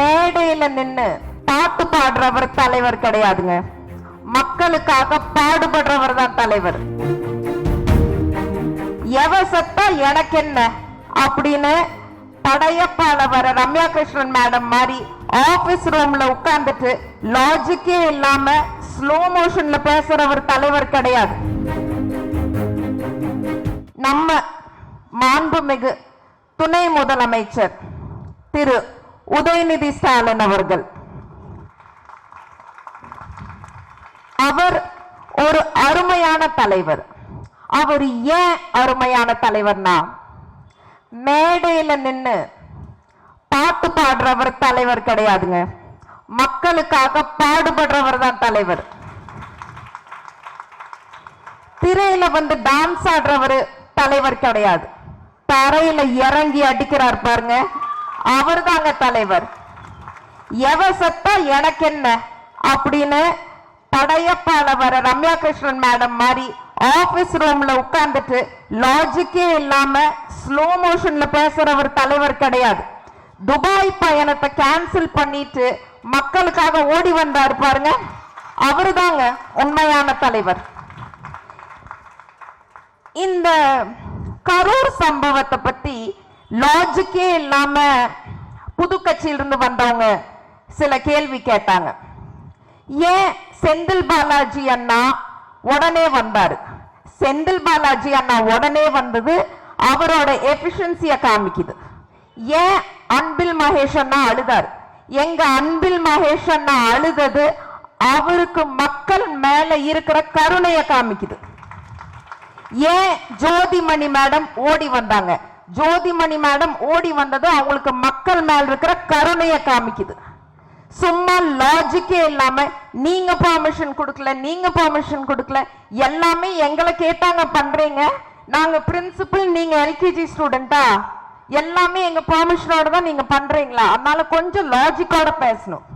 மேடையில நின்னு பாட்டு பாடுறவர் தலைவர் கிடையாதுங்க. மக்களுக்காக பாடுபடுறவர் தான் தலைவர். எவ செத்தா எனக்கு என்ன? அப்படின்னு படையப்பால வர ரம்யா கிருஷ்ணன் மேடம் மாதிரி ஆபீஸ் ரூம்ல உட்கார்ந்துட்டு லாஜிக்கே இல்லாம ஸ்லோ மோஷன்ல பேசுறவர் தலைவர் கிடையாது. நம்ம மாண்புமிகு துணை முதலமைச்சர் திரு உதயநிதி ஸ்டாலின் அவர்கள். அவர் ஒரு அருமையான தலைவர். அவர் ஏன் அருமையான தலைவர்னா மேடையில நின்னு பாட்டு பாடுறவர் தலைவர் கிடையாதுங்க. மக்களுக்காக பாடுபடுறவர் தான் தலைவர். திரையில வந்து டான்ஸ் ஆடுறவர் தலைவர் கிடையாது. தரையில இறங்கி அடிக்கிறார் பாருங்க. அவர் தாங்க தலைவர். எவ செத்தா எனக்கு என்ன அப்படின்னு படையப்பால வர ரம்யா கிருஷ்ணன் மேடம் மாதிரி ஆபீஸ் ரூம்ல உட்கார்ந்துட்டு லாஜிக்கே இல்லாம ஸ்லோ மோஷன்ல பேசுறவர் தலைவர் கிடையாது. துபாய் பயணத்தை கேன்சல் பண்ணிட்டு மக்களுக்காக ஓடி வந்தாரு பாருங்க. அவருதாங்க உண்மையான தலைவர். இந்த கரூர் சம்பவத்தை பத்தி லாஜிக்கே இல்லாம புது கட்சியிலிருந்து வந்தவங்க சில கேள்வி கேட்டாங்க. ஏன் செந்தில் பாலாஜி அண்ணா உடனே வந்தாரு? செந்தில் பாலாஜி அண்ணா உடனே வந்தது அவரோட எஃபிஷியன்சிய காமிக்குது. ஏன் அன்பில் மகேஷ் அண்ணா அழுதார்? எங்க அன்பில் மகேஷ் அண்ணா அழுதது அவருக்கு மக்கள் மேல இருக்கிற கருணைய காமிக்குது. ஏன் ஜோதிமணி மேடம் ஓடி வந்தாங்க? ஜோதிமணி மேடம் ஓடி வந்தது அவங்களுக்கு மக்கள் மேல் இருக்கிற கருணையை காமிக்குது. சும்மா லாஜிக்கே இல்லாம நீங்க பர்மிஷன் கொடுக்கல நீங்க பர்மிஷன் கொடுக்கல எல்லாமே எங்களை கேட்டாங்க பண்றீங்க. நாங்க பிரின்சிபல் நீங்க எல்கேஜி ஸ்டூடெண்டா எல்லாமே எங்க பர்மிஷனோட தான் நீங்க பண்றீங்களா? அதனால கொஞ்சம் லாஜிக்கோட பேசணும்.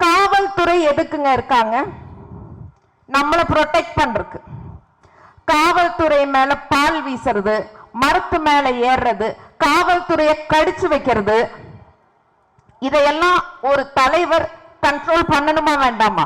காவல்துறை எதுக்குங்க இருக்காங்க? நம்மளை ப்ரொடெக்ட் பண்றதுக்கு. காவல்துறை மேல பால் வீசுறது மரத்து மேல ஏறுறது காவல்துறையை கடிச்சு வைக்கிறது. இதையெல்லாம் ஒரு தலைவர் கண்ட்ரோல் பண்ணணுமா வேண்டாமா?